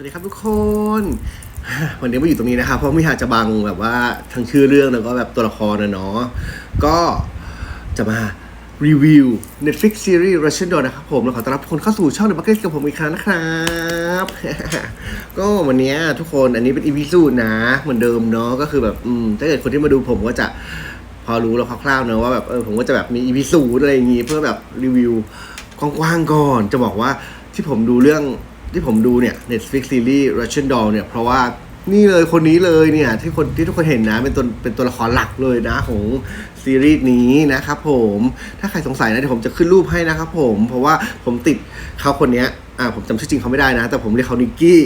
วัสดีครับทุกคน วันนี้มาอยู่ตรงนี้นะครับเพราะไม่อยากจะบังแบบว่าทั้งชื่อเรื่องแล้วก็แบบตัวละครนะเนาะก็จะมารีวิว Netflix ซีรีส์ Russian Doll นะครับผมแล้วขอต้อนรับคนเข้าสู่ช่อง The Bucket กับผมอีกครั้งนะครับ ก็วันนี้ทุกคนอันนี้เป็นอีพิสูดนะ เหมือนเดิมเนาะก็คือแบบอืมถ้าเกิดคนที่มาดูผมก็จะพอรู้แล้วคร่าวๆเนอะว่าแบบเออผมก็จะแบบมีอีพิสูดอะไรอย่างงี้เพื่อแบบรีวิวกว้างๆก่อน จะบอกว่าที่ผมดูเรื่อง ที่ผมดูเนี่ย Netflix ซีรีส์ Russian Doll เนี่ย เพราะว่านี่เลยคนนี้เลยเนี่ยที่คนที่ทุกคนเห็นนะเป็นตัวเป็นตัวละครหลักเลยนะของซีรีส์นี้นะครับผมถ้าใครสงสัยนะเดี๋ยวผมจะขึ้นรูปให้นะครับผมเพราะว่าผมติดเขาคนเนี้ย อ่าผมจำชื่อจริงเขาไม่ได้นะ แต่ผมเรียกเขานิกกี้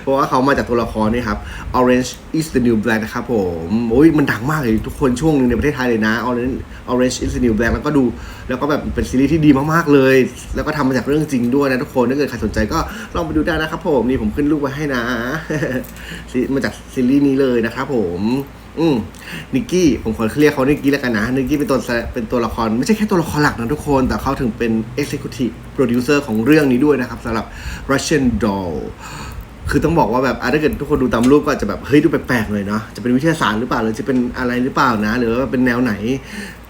เพราะว่าเขามาจากตัวละครนี่ครับ Orange is the new black นะครับผมโอ้ยมันดังมากเลยทุกคนช่วงหนึงในประเทศไทยเลยนะ Orange Orange is the new black แล้วก็ดู แล้วก็แบบเป็นซีรีส์ที่ดีมากๆเลย แล้วก็ทำมาจากเรื่องจริงด้วยนะทุกคนถ้าเกิดใครสนใจก็ลองไปดูได้นะครับผมนี่ผมขึ้นรูปไว้ให้นะ มาจากซีรีส์นี้เลยนะครับผม อืมนิกกี้ผมขอเรียกเขานิกกี้แล้วกันนะนิกกี้เป็นตัวเป็นตัวละคร ไม่ใช่แค่ตัวละครหลักนะทุกคน แต่เขาถึงเป็น Executive Producer ของเรื่องนี้ด้วยนะครับสำหรับ Russian Doll คือต้องบอกว่าแบบถ้าเกิดทุกคนดูตามรูปก็อาจจะแบบเฮ้ยดูแปลกๆเลยเนาะจะเป็นวิทยาศาสตร์หรือเปล่าหรือจะเป็นอะไรหรือเปล่านะ หรือว่าเป็นแนวไหน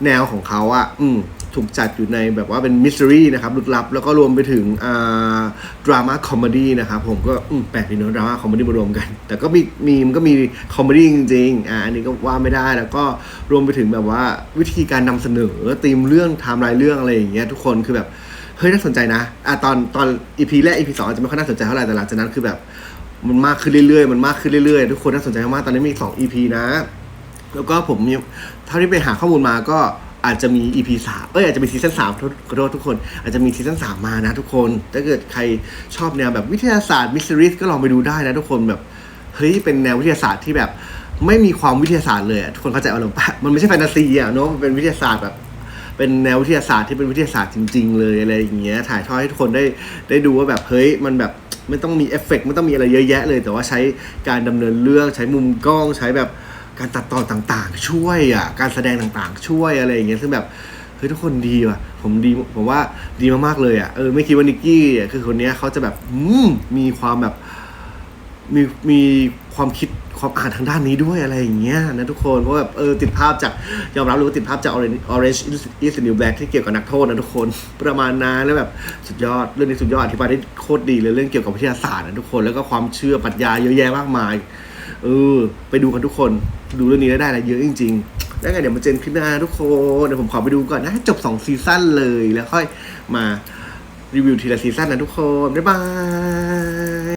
แนวของเขาอะอืม ถูกจัดอยู่ในแบบว่าเป็นมิส t ต r รีนะครับลึกลับ แล้วก็รวมไปถึงดราม่าคอมเมดี้นะครับผมก็แปลกดีเนอะดราม่าคอมเมดี้มารวมกัน แต่ก็มีมีมันก็มีคอมเมดี้จริงๆอ่าอันนี้ก็ว่าไม่ได้แล้วก็รวมไปถึงแบบว่าวิธีการนำเสนอธีมเรื่องไทม์ไลน์เรื่องอะไรอย่างเงี้ยทุกคนคือแบบเฮ้ยน่าสนใจนะอะตอนตอนอีพีแรกอีพีสองอาจจะไม่ค่อยน่าสนใจเท่าไหร่แต่หลังจากนั้นคือแบบมันมากขึ้นเรื่อยๆ มันมากขึ้นเรื่อยๆ ทุกคนน่าสนใจมากๆตอนนี้มี 2 EP นะ แล้วก็ผมมีเท่าที่ไปหาข้อมูลมาก็ อาจจะมี EP สามเอ้ยอาจจะมีซีซั่นสามขอโทษทุกคน อาจจะมีซีซั่นสามมานะทุกคน ถ้าเกิดใครชอบแนวแบบวิทยาศาสตร์มิสซิริสก็ลองไปดูได้นะทุกคนแบบเฮ้ยเป็นแนววิทยาศาสตร์ที่แบบไม่มีความวิทยาศาสตร์เลยทุกคนเข้าใจอารมณ์ปะมันไม่ใช่แฟนตาซีอะเนาะมันเป็นวิทยาศาสตร์แบบเป็นแนววิทยาศาสตร์ที่เป็นวิทยาศาสตร์จริง ๆ เลยอะไรอย่างเงี้ยถ่ายทอดให้ทุกคนได้ได้ดูว่าแบบเฮ้ยมันแบบไม่ต้องมีเอฟเฟกต์ไม่ต้องมีอะไรเยอะแยะเลย แต่ว่าใช้การดำเนินเรื่องใช้มุมกล้องใช้แบบ การตัดต่อต่างๆ ช่วยอะการแสดงต่างๆ ช่วยอะไรอย่างเงี้ยซึ่งแบบเฮ้ยทุกคนดีว่ะ ผมดีผมว่าดีมากๆเลยอะเออไม่คิดว่านิกกี้อะคือคนเนี้ยเขาจะแบบอืมีความแบบมีมีความคิดความอ่านทางด้านนี้ด้วยอะไรอย่างเงี้ยนะทุกคนเพราะแบบเออติดภาพจากยอมรับเลยว่าติดภาพจาก Orange Orange is the New Black ที่เกี่ยวกับนักโทษนะทุกคนประมาณนั้นแล้วแบบสุดยอดเรื่องนี้สุดยอดอธิบายได้โคตรดีเลยเรื่องเกี่ยวกับวิทยาศาสตร์นะทุกคนแล้วก็ความเชื่อปรัชญาเยอะแยะมากมาย เออ ไปดูกันทุกคน ดูเรื่องนี้แล้วได้อะไรเยอะจริง ๆ แล้วไงเดี๋ยวมาเจนคลิปหน้าทุกคน เดี๋ยวผมขอไปดูก่อนนะจบ2ซีซั่นเลยแล้วค่อยมารีวิวทีละซีซั่นนะทุกคน บ๊ายบาย